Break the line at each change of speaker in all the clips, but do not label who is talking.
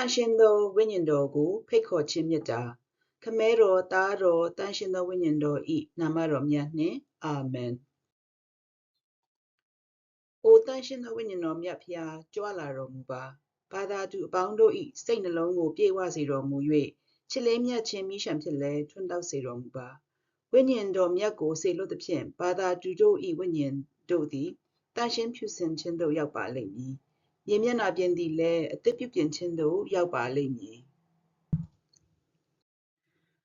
န်ရှင်သောဝိညာဉ်တော်ကိုဖိတ်ခေါ်ခြင်းမြတ်တာခမဲတော်သားတော်တန်ရှင်သောဝိညာဉ်တော်ဤနာမတော်မြတ်နှင့်အာမင်။အိုတန်ရှင်သောဝိညာဉ်တော်မြတ်ဖျားကြွလာတော်မူပါ။ဘာသာသူအပေါင်းတို့ဤစိတ်နှလုံးကိုပြေဝစေတော်မူ၍ချစ်လေးမြတ်ခြင်းမိရှံဖြစ်လဲထွန်းတောက်စေတော်မူပါ။ဝိညာဉ်တော်မြတ်ကိုစေလွတ်သဖြင့်ဘာသာသူတို့ဤဝိညာဉ်တို့သည်တန်ရှင်ဖြူစင်ခြင်းသို့ရောက်ပါလိမ့်မည်။ မြေမျက်နှာပြင်သည်လည်းအသက်ပြုပြင်ခြင်းသို့ရောက်ပါလိမ့်မည်။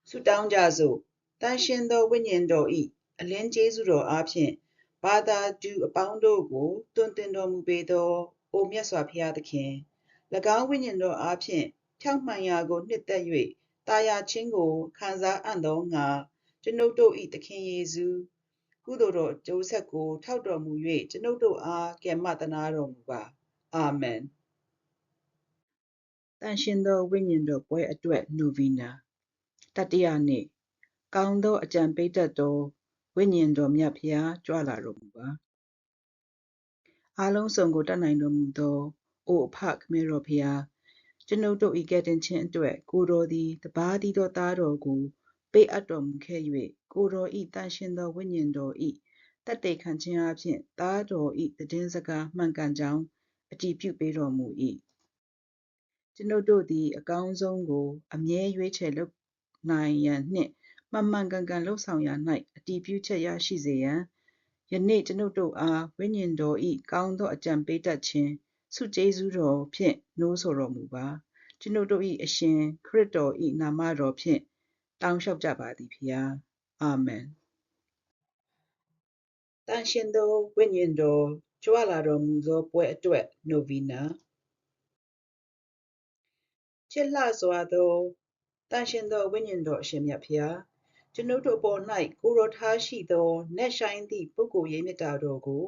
ဆုတောင်းကြစို့တန်ရှင်သောဝိညာဉ်တော်ဤအလင်းကျေးဇူးတော်အားဖြင့်ဘာသာတူအပေါင်းတို့ကိုတွင်တင်တော်မူပေသောအိုမြတ်စွာဘုရားသခင်၎င်းဝိညာဉ်တော်အားဖြင့်ဖြောင့်မှန်ရာကိုနှစ်သက်၍တာယာခြင်းကိုခံစားအံ့သောငါကျွန်ုပ်တို့ဤသခင်ယေရှုကုသိုလ်တော်ကျိုးဆက်ကိုထောက်တော်မူ၍ကျွန်ုပ်တို့အားကယ်မတနာတော်မူပါ အာမင်တန်ရှင်သောဝိညာဉ်တော်ပွဲအတွက်နိုဗီနာတတိယနေ့ကောင်းသောအကြံပေးတတ်သောဝိညာဉ်တော်မြတ်ဖျားကြွလာတော်မူပါအားလုံးစုံကိုတတ်နိုင်တော်မူသောအိုအဖခမဲတော်ဖျားကျွန်ုပ်တို့ဤကဲ့တင်ခြင်းအတွက်ကိုတော်သည်တပါးသီးသောသားတော်ကိုပေးအပ်တော်မူခဲ့၍ကိုတော်ဤတန်ရှင်သောဝိညာဉ်တော်ဤတတ်တေခံခြင်းအပြင်သားတော်ဤတည်င်းစကားမှန်ကန်ကြောင်း အတည်ပြုပေးတော်မူ၏ကျွန်ုပ်တို့သည် အကောင်းဆုံးကို အမြဲရွေးချယ်လုပ်နိုင်ရန်နှင့်မှန်မှန်ကန်ကန်လှုပ်ဆောင်ရာ၌အတည်ပြုချက်ရရှိစေရန်ယနေ့ကျွန်ုပ်တို့အားဝိညာဉ်တော်ဤကောင်းသောအကြံပေးတတ်ခြင်းဆုကျေးဇူးတော်ဖြင့်နိုးဆော်တော်မူပါကျွန်ုပ်တို့၏အရှင်ခရစ်တော်၏နာမတော်ဖြင့်တောင်းလျှောက်ကြပါသည်ဖျားအာမင်တန်ရှင်သောဝိညာဉ်တော် ကြွလာတော်မူသောပွဲအတွက်နိုဗီနာချစ်လှစွာသောတန်ရှင်သောဝိညာဉ်တော်အရှင်မြတ်ဖျားကျွန်ုပ်တို့ပေါ်၌ကိုရောထားရှိသောနက်ဆိုင်သည့်ပုဂ္ဂိုလ်ရေးမြတ်တာတော်ကို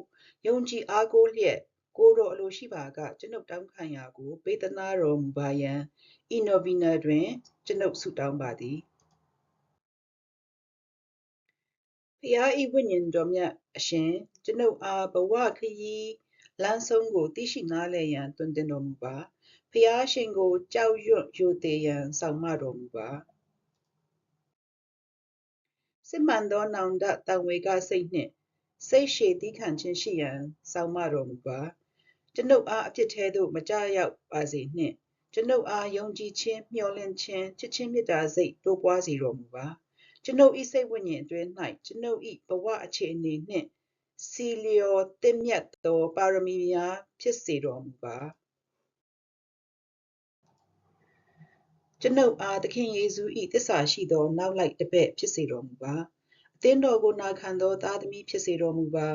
ယုံကြည်အားကိုးလျက်ကိုတော်အလိုရှိပါကကျွန်ုပ်တောင်းခံရာကိုပေးသနာတော်မူပါယံဤနိုဗီနာတွင် ကျွန်ုပ်ဆုတောင်းပါသည် ဖျားဤဝိညာဉ်တော်မြတ်အရှင်ကျွန်ုပ်အားဘဝခရီးလမ်းဆုံးကိုသိရှိနားလည်ရန်တွင်တင်တော်မူပါဖျားရှင်ကိုကြောက်ရွံ့ယိုသေးရန်ဆောင်မတော်မူပါစစ်မှန်သောနောင်တတံဝေကစိတ်နှင့်စိတ်ရှည်သီးခံခြင်းရှိရန်ဆောင်မတော်မူပါကျွန်ုပ်အားအဖြစ်သေးသို့မကြရောက်ပါစေနှင့်ကျွန်ုပ်အားယုံကြည်ခြင်းမျှော်လင့်ခြင်းချစ်ခြင်းမေတ္တာစိတ်တိုးပွားစေတော်မူပါ ကျွန်ုပ်ဤစိတ်ဝိညာဉ်အတွင်း၌ကျွန်ုပ်ဤဘဝအခြေအနေနှင့်စီလျော်တင့်မြတ်သောပါရမီများဖြစ်စေတော်မူပါကျွန်ုပ်အားသခင်ယေရှု၏သစ္စာရှိသောနောက်လိုက်တပည့်ဖြစ်စေတော်မူပါအသင်းတော်ကိုနာခံသောသားသမီးဖြစ်စေတော်မူပါ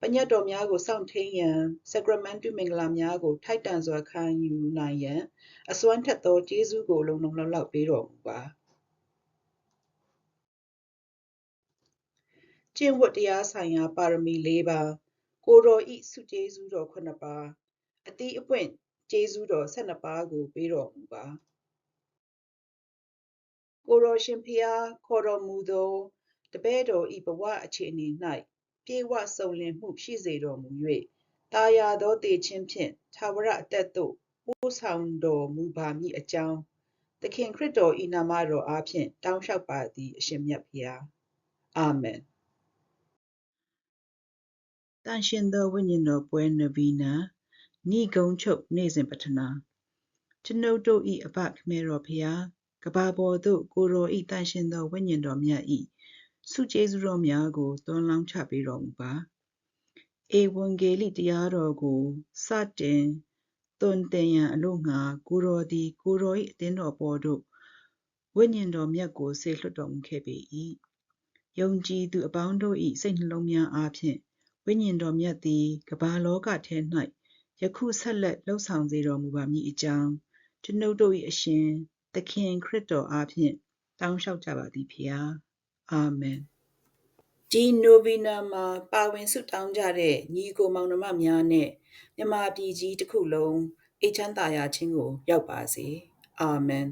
ပညတ်တော်များကိုစောင့်ထိန်ရန်ဆက်ကရမန်တုမင်္ဂလာများကိုထိုက်တန်စွာခံယူနိုင်ရန်အစွမ်းထက်သောကျေးဇူးကိုလုံလုံလောက်လောက်ပေးတော်မူပါ ကျင့်ဝတ်တရားဆိုင်ရာပါရမီ၄ပါးကိုတော်ဤစုကျေးဇူးတော်9ပါးအတိအပွင့်ကျေးဇူးတော်12ပါးကိုပေးတော်မူပါကိုတော်ရှင်ဖျားခေါ်တော်မူသောတပည့်တော်ဤဘဝအခြေအနေ၌ပြေဝစုံလင်မှုရှိစေတော်မူ၍တာယာသောတေခြင်းဖြင့်သာဝရအသက်သို့ပို့ဆောင်တော်မူပါမည်အကြောင်းသခင်ခရစ်တော်ဤနာမတော်အားဖြင့်တောင်းလျှောက်ပါသည်အရှင်မြတ်ဖျားအာမင် တန်ရှင်သောဝိညာဉ်တော်ပွဲနဗီနာဏိဂုံချုပ်နေ့စဉ်ပထနာကျွန်ုပ်တို့ဤအဘခမဲတော်ဖျားကဘာပေါ်သို့ကိုတော်ဤတန်ရှင်သောဝိညာဉ်တော်မြတ်ဤဆုကျေးဇူးတော်များကိုသွန်လောင်းချပေးတော်မူပါဧဝံဂေလိတရားတော်ကိုစတင်သွန်သင်ရန်အလို့ငါကိုတော်သည်ကိုတော်၏အသင်းတော်ပေါ်သို့ဝိညာဉ်တော်မြတ်ကိုဆေလွှတ်တော်မူခဲ့ပေ၏ယုံကြည်သူအပေါင်းတို့၏စိတ်နှလုံးများအားဖြင့် ဝိညာဉ်တော်မြတ်သည်ကမ္ဘာလောကထဲ၌ယခုဆက်လက်လှုပ်ဆောင်စေတော်မူပါမည်အကြောင်းကျွန်ုပ်တို့၏အရှင်သခင်ခရစ်တော်အားဖြင့်တောင်းလျှောက်ကြပါသည်ဖျားအာမင်ဒီနိုဗီနာမှာပါဝင်ဆုတောင်းကြတဲ့ညီကိုမောင်နှမများနဲ့မြမပြည်ကြီးတစ်ခုလုံးအေချမ်းသာယာခြင်းကိုရောက်ပါစေအာမင်